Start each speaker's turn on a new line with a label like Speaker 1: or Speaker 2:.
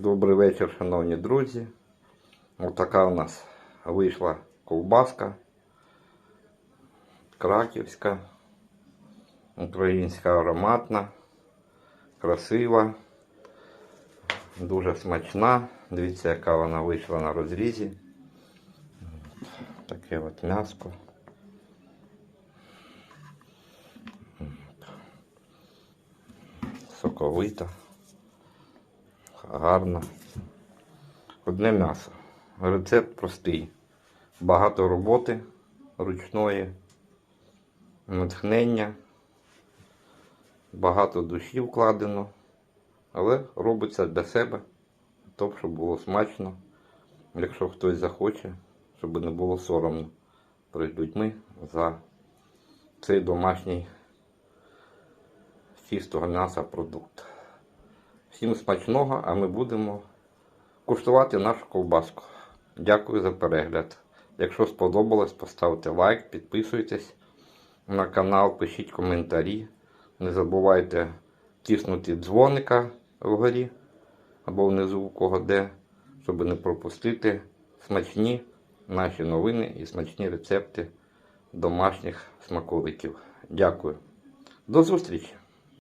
Speaker 1: Добрий вечір, шановні друзі. Отака у нас вийшла ковбаска. Краківська, українська ароматна, красива, дуже смачна. Дивіться, яка вона вийшла на розрізі. Таке от м'яско. Соковита, гарна. Одне м'ясо. Рецепт простий. Багато роботи ручної, натхнення, багато душі вкладено, але робиться для себе, то, щоб було смачно. Якщо хтось захоче, щоб не було соромно перед людьми за цей домашній чистого м'яса продукт. Всім смачного, а ми будемо куштувати нашу ковбаску. Дякую за перегляд. Якщо сподобалось, поставте лайк, підписуйтесь на канал, пишіть коментарі. Не забувайте тиснути дзвоника вгорі або внизу у кого де, щоб не пропустити смачні наші новини і смачні рецепти домашніх смаколиків. Дякую. До зустрічі!